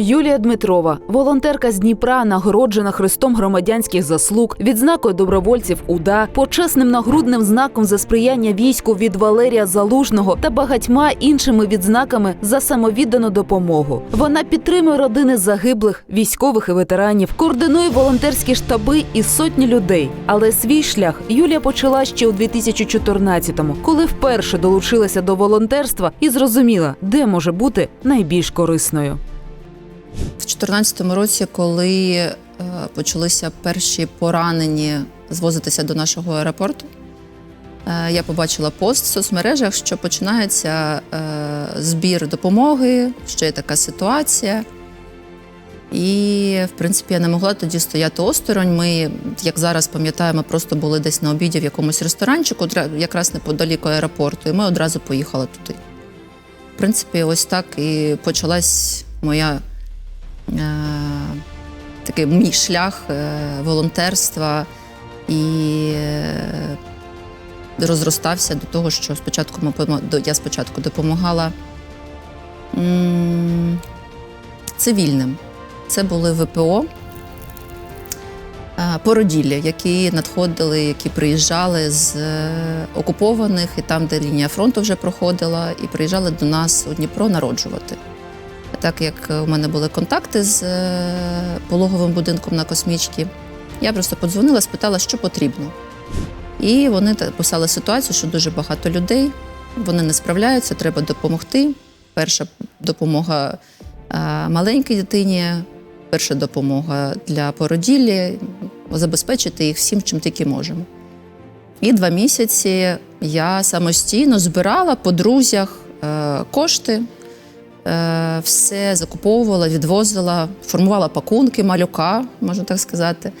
Юлія Дмитрова, волонтерка з Дніпра, нагороджена Христом громадянських заслуг, відзнакою добровольців УДА, почесним нагрудним знаком за сприяння війську від Валерія Залужного та багатьма іншими відзнаками за самовіддану допомогу. Вона підтримує родини загиблих, військових і ветеранів, координує волонтерські штаби і сотні людей. Але свій шлях Юлія почала ще у 2014-му, коли вперше долучилася до волонтерства і зрозуміла, де може бути найбільш корисною. В 2014 році, коли е, почалися перші поранені звозитися до нашого аеропорту, е, я побачила пост в соцмережах, що починається е, збір допомоги, що є така ситуація. І, в принципі, я не могла тоді стояти осторонь. Ми, як зараз пам'ятаємо, просто були десь на обіді в якомусь ресторанчику, якраз неподалік аеропорту, і ми одразу поїхали туди. В принципі, ось так і почалась моя такий мій шлях е, волонтерства і е, розростався до того, що спочатку я спочатку допомагала цивільним. Це були ВПО. е, Породілля, які надходили, які приїжджали з е, окупованих, і там, де лінія фронту вже проходила, і приїжджали до нас у Дніпро народжувати. Так як у мене були контакти з е, пологовим будинком на космічці, я просто подзвонила, спитала, що потрібно. І вони писали ситуацію, що дуже багато людей, вони не справляються, треба допомогти. Перша допомога е, маленькій дитині, перша допомога для породіллі, забезпечити їх всім, чим тільки можемо. І два місяці я самостійно збирала по друзях е, кошти, все закуповувала, відвозила, формувала пакунки малюка, можна так сказати.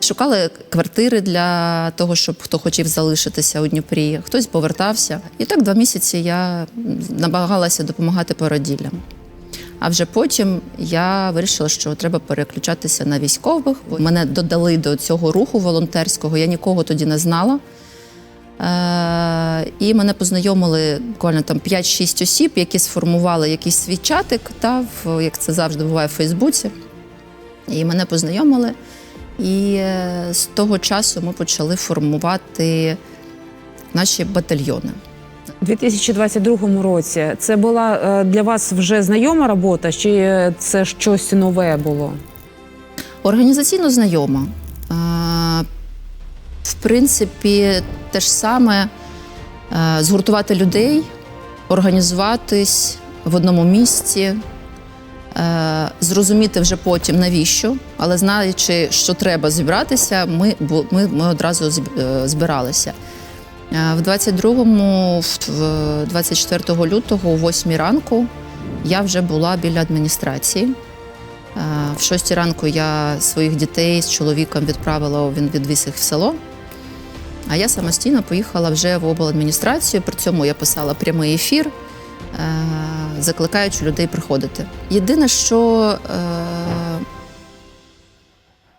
Шукали квартири для того, щоб хто хотів залишитися у Дніпрі, хтось повертався. І так два місяці я намагалася допомагати породіллям. А вже потім я вирішила, що треба переключатися на військових. Мене додали до цього руху волонтерського. Я нікого тоді не знала. Е, і мене познайомили буквально там 5-6 осіб, які сформували якийсь свій чатик, та, в, як це завжди буває в Фейсбуці. І мене познайомили. І е, з того часу ми почали формувати наші батальйони. У 2022 році це була е, для вас вже знайома робота, чи це щось нове було? Організаційно знайома. В принципі, те ж саме е, згуртувати людей, організуватись в одному місці, е, зрозуміти вже потім навіщо, але знаючи, що треба зібратися, ми, ми, ми одразу е, збиралися. В 22-му, в- в 24 лютого, о 8 ранку, я вже була біля адміністрації. В 6 ранку я своїх дітей з чоловіком відправила, він відвіз їх в село. А я самостійно поїхала вже в обладміністрацію. При цьому я писала прямий ефір, е, закликаючи людей приходити. Єдине, що е,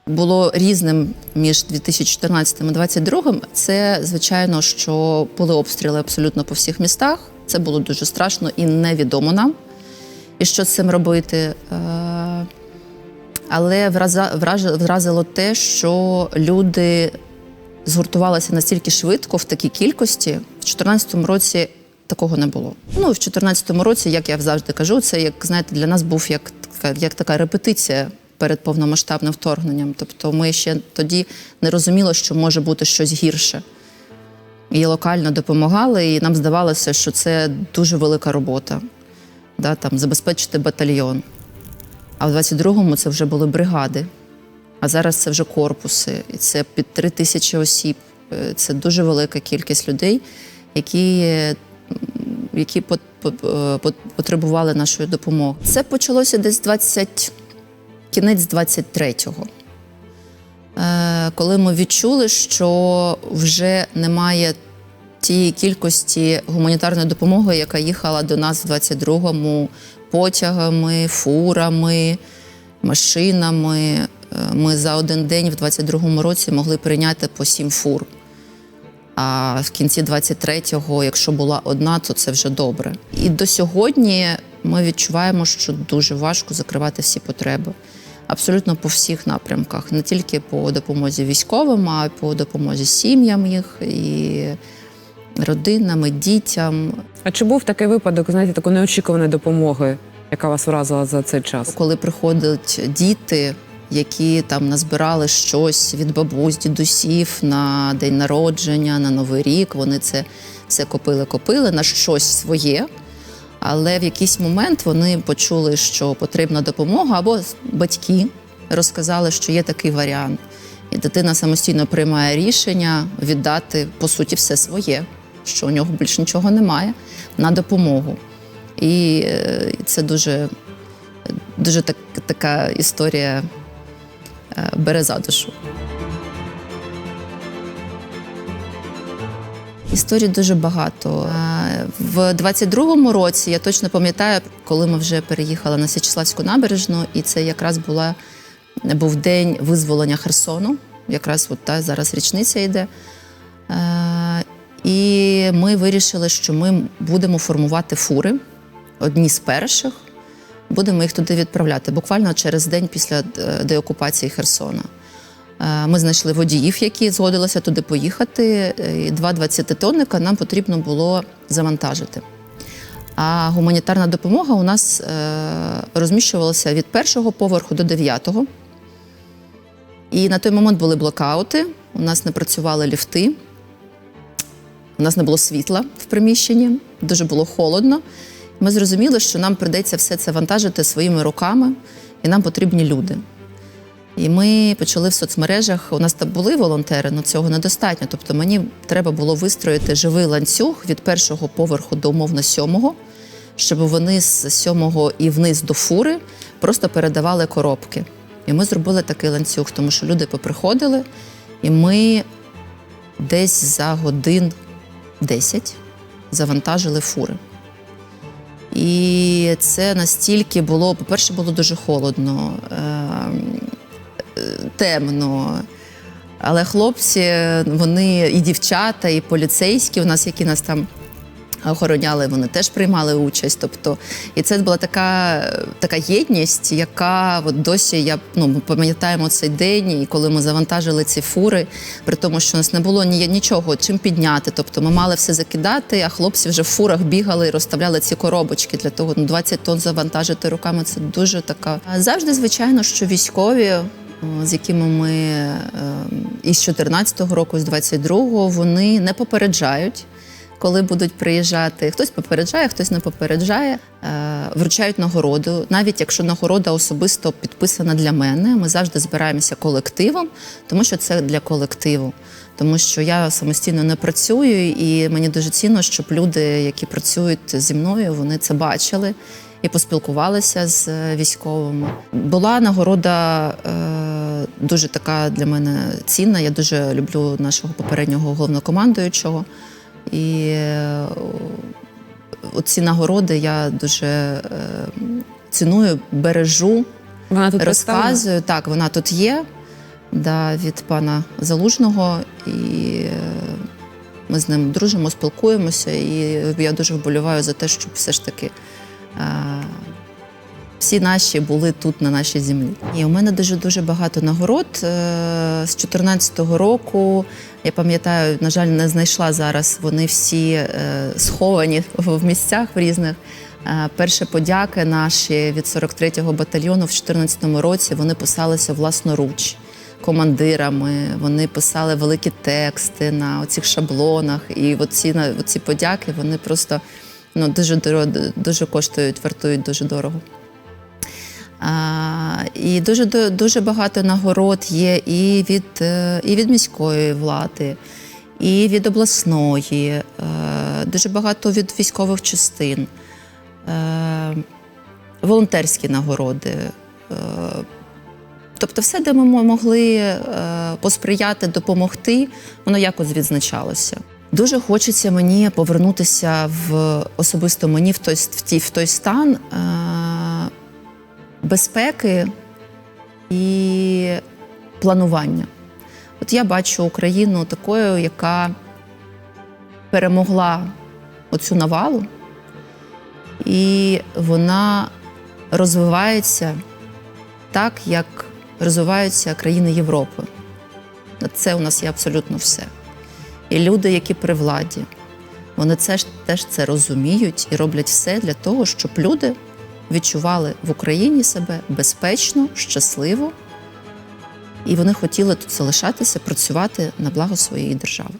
було різним між 2014 і 2022, це звичайно, що були обстріли абсолютно по всіх містах. Це було дуже страшно і невідомо нам. І що з цим робити? Е, але вразило те, що люди згуртувалися настільки швидко в такій кількості. В 2014 році такого не було. Ну, в 2014 році, як я завжди кажу, це як знаєте, для нас був як така, як така репетиція перед повномасштабним вторгненням. Тобто ми ще тоді не розуміли, що може бути щось гірше. І локально допомагали, і нам здавалося, що це дуже велика робота. Да, там, забезпечити батальйон. А в 22-му це вже були бригади. А зараз це вже корпуси, і це під три тисячі осіб. Е, Це дуже велика кількість людей, які, які е, пот- потребували нашої допомоги. Це почалося десь 20, кінець 23-го. Е, Коли ми відчули, що вже немає тієї кількості гуманітарної допомоги, яка їхала до нас в 22-му потягами, фурами, машинами. Ми за один день в 22-му році могли прийняти по сім фур. А в кінці 23-го, якщо була одна, то це вже добре. І до сьогодні ми відчуваємо, що дуже важко закривати всі потреби. Абсолютно по всіх напрямках, не тільки по допомозі військовим, а й по допомозі сім'ям їх і родинам, і дітям. А чи був такий випадок, знаєте, такої неочікуваної допомоги, яка вас вразила за цей час? Коли приходять діти, які там назбирали щось від бабусь, дідусів на день народження, на Новий рік, вони це все копили-копили на щось своє. Але в якийсь момент вони почули, що потрібна допомога, або батьки розказали, що є такий варіант. І дитина самостійно приймає рішення віддати по суті все своє, що у нього більше нічого немає, на допомогу. І е, це дуже, дуже так, така історія бере за душу. Історій дуже багато. Е, В 22-му році я точно пам'ятаю, коли ми вже переїхали на Січеславську набережну, і це якраз була, був день визволення Херсону. Якраз от та зараз річниця йде. Е, І ми вирішили, що ми будемо формувати фури, одні з перших. Будемо їх туди відправляти буквально через день після е, деокупації Херсона. Е, Ми знайшли водіїв, які згодилися туди поїхати. е, І два 20-тонника нам потрібно було завантажити. А гуманітарна допомога у нас розміщувалася від першого поверху до дев'ятого. І на той момент були блокаути, у нас не працювали ліфти, у нас не було світла в приміщенні, дуже було холодно. Ми зрозуміли, що нам прийдеться все це вантажити своїми руками, і нам потрібні люди. І ми почали в соцмережах. У нас там були волонтери, але цього недостатньо. Тобто мені треба було вистроїти живий ланцюг від першого поверху до умовно сьомого, щоб вони з сьомого і вниз до фури просто передавали коробки. І ми зробили такий ланцюг, тому що люди поприходили, і ми десь за годин 10 завантажили фури. І це настільки було, по-перше, було дуже холодно, ем, темно. Але хлопці, вони і дівчата, і поліцейські, у нас, які нас там охороняли, вони теж приймали участь. Тобто, і це була така, така єдність, яка от досі я ну, ми пам'ятаємо цей день, і коли ми завантажили ці фури, при тому, що у нас не було ні, нічого, чим підняти. Тобто ми мали все закидати, а хлопці вже в фурах бігали і розставляли ці коробочки для того, ну 20 тонн завантажити руками. Це дуже така. Завжди, звичайно, що військові. З якими ми е, із 14-го року, з 22-го, вони не попереджають, коли будуть приїжджати. Хтось попереджає, хтось не попереджає, е, вручають нагороду. Навіть якщо нагорода особисто підписана для мене, ми завжди збираємося колективом, тому що це для колективу. Тому що я самостійно не працюю, і мені дуже цінно, щоб люди, які працюють зі мною, вони це бачили і поспілкувалися з е, військовими. Була нагорода е, дуже така для мене цінна. Я дуже люблю нашого попереднього головнокомандуючого. І оці ці нагороди я дуже е, ціную, бережу, Вона тут розказую. Так, вона тут є да, від пана Залужного, і е, ми з ним дружимо, спілкуємося. І я дуже вболіваю за те, щоб все ж таки е, всі наші були тут, на нашій землі. І у мене дуже дуже багато нагород. Е, З 2014 року я пам'ятаю, на жаль, не знайшла зараз. Вони всі е, сховані в місцях в різних. Е, Перші подяки наші від 43-го батальйону в 2014 році вони писалися власноруч командирами. Вони писали великі тексти на оцих шаблонах. І оці, оці подяки вони просто ну, дуже, дуже коштують, вартують дуже дорого. І дуже дуже багато нагород є і від, е, і від міської влади, і від обласної, е, дуже багато від військових частин, е, волонтерські нагороди. Тобто, все, де ми могли посприяти, допомогти, воно якось відзначалося. Дуже хочеться мені повернутися в особисто мені в той, в в той стан. Безпеки і планування. От я бачу Україну такою, яка перемогла оцю навалу, і вона розвивається так, як розвиваються країни Європи. Це у нас є абсолютно все. І люди, які при владі, вони це ж теж це розуміють і роблять все для того, щоб люди відчували в Україні себе безпечно, щасливо, і вони хотіли тут залишатися, працювати на благо своєї держави.